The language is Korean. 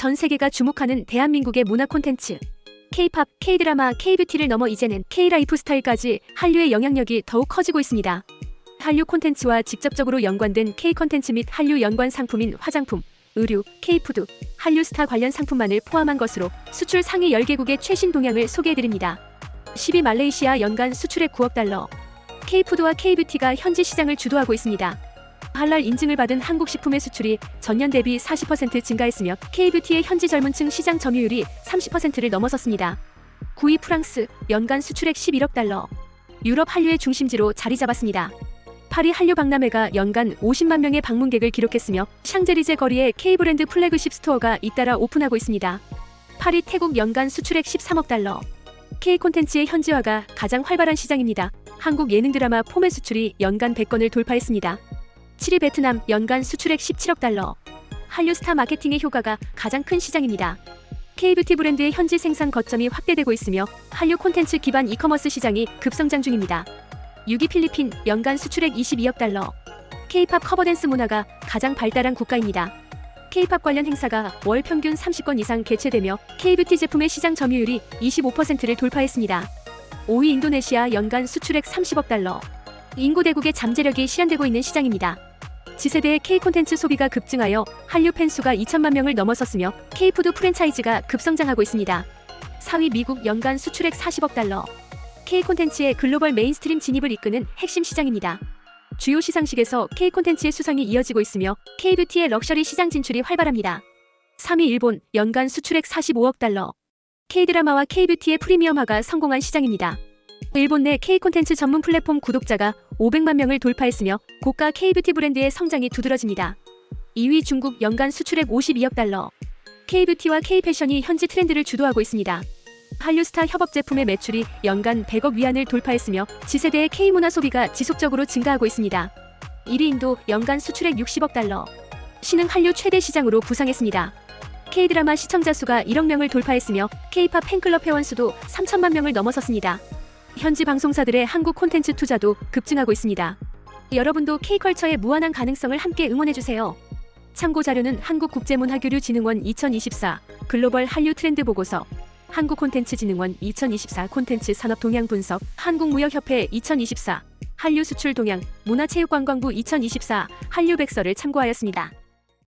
전 세계가 주목하는 대한민국의 문화 콘텐츠. K-팝, K-드라마, K-뷰티를 넘어 이제는 K-라이프 스타일까지 한류의 영향력이 더욱 커지고 있습니다. 한류 콘텐츠와 직접적으로 연관된 K 콘텐츠 및 한류 연관 상품인 화장품, 의류, K-푸드, 한류 스타 관련 상품만을 포함한 것으로 수출 상위 10개국의 최신 동향을 소개해드립니다. 12 말레이시아 연간 수출액 9억 달러. K-푸드와 K-뷰티가 현지 시장을 주도하고 있습니다. 할랄 인증을 받은 한국 식품의 수출이 전년 대비 40% 증가했으며 K-뷰티의 현지 젊은층 시장 점유율이 30%를 넘어섰습니다. 9위 프랑스 연간 수출액 11억 달러. 유럽 한류의 중심지로 자리 잡았습니다. 파리 한류 박람회가 연간 50만 명의 방문객을 기록했으며 샹제리제 거리에 K 브랜드 플래그십 스토어가 잇따라 오픈하고 있습니다. 파리 태국 연간 수출액 13억 달러. K 콘텐츠의 현지화가 가장 활발한 시장입니다. 한국 예능 드라마 폼의 수출이 연간 100건을 돌파했습니다. 7위 베트남 연간 수출액 17억 달러. 한류 스타 마케팅의 효과가 가장 큰 시장입니다. K뷰티 브랜드의 현지 생산 거점이 확대되고 있으며 한류 콘텐츠 기반 이커머스 시장이 급성장 중입니다. 6위 필리핀 연간 수출액 22억 달러. K-팝 커버댄스 문화가 가장 발달한 국가입니다. K-팝 관련 행사가 월 평균 30건 이상 개최되며 K-뷰티 제품의 시장 점유율이 25%를 돌파했습니다. 5위 인도네시아 연간 수출액 30억 달러. 인구 대국의 잠재력이 실현되고 있는 시장입니다. 지세대의 K 콘텐츠 소비가 급증하여 한류 팬수가 2천만 명을 넘어섰으며 K푸드 프랜차이즈가 급성장하고 있습니다. 4위 미국 연간 수출액 40억 달러. K 콘텐츠의 글로벌 메인스트림 진입을 이끄는 핵심 시장입니다. 주요 시상식에서 K 콘텐츠의 수상이 이어지고 있으며 K-뷰티의 럭셔리 시장 진출이 활발합니다. 3위 일본 연간 수출액 45억 달러. K-드라마와 K-뷰티의 프리미엄화가 성공한 시장입니다. 일본 내 K 콘텐츠 전문 플랫폼 구독자가 500만 명을 돌파했으며 고가 K-뷰티 브랜드의 성장이 두드러집니다. 2위 중국 연간 수출액 52억 달러. K-뷰티와 K-패션이 현지 트렌드를 주도하고 있습니다. 한류스타 협업 제품의 매출이 연간 100억 위안을 돌파했으며 지세대의 K-문화 소비가 지속적으로 증가하고 있습니다. 1위 인도 연간 수출액 60억 달러. 신흥 한류 최대 시장으로 부상했습니다. K-드라마 시청자 수가 1억 명을 돌파했으며 K-팝 팬클럽 회원 수도 3천만 명을 넘어섰습니다. 현지 방송사들의 한국 콘텐츠 투자도 급증하고 있습니다. 여러분도 K컬처의 무한한 가능성을 함께 응원해주세요. 참고 자료는 한국국제문화교류진흥원 2024 글로벌 한류 트렌드 보고서, 한국콘텐츠진흥원 2024 콘텐츠 산업 동향 분석, 한국무역협회 2024 한류 수출 동향, 문화체육관광부 2024 한류 백서를 참고하였습니다.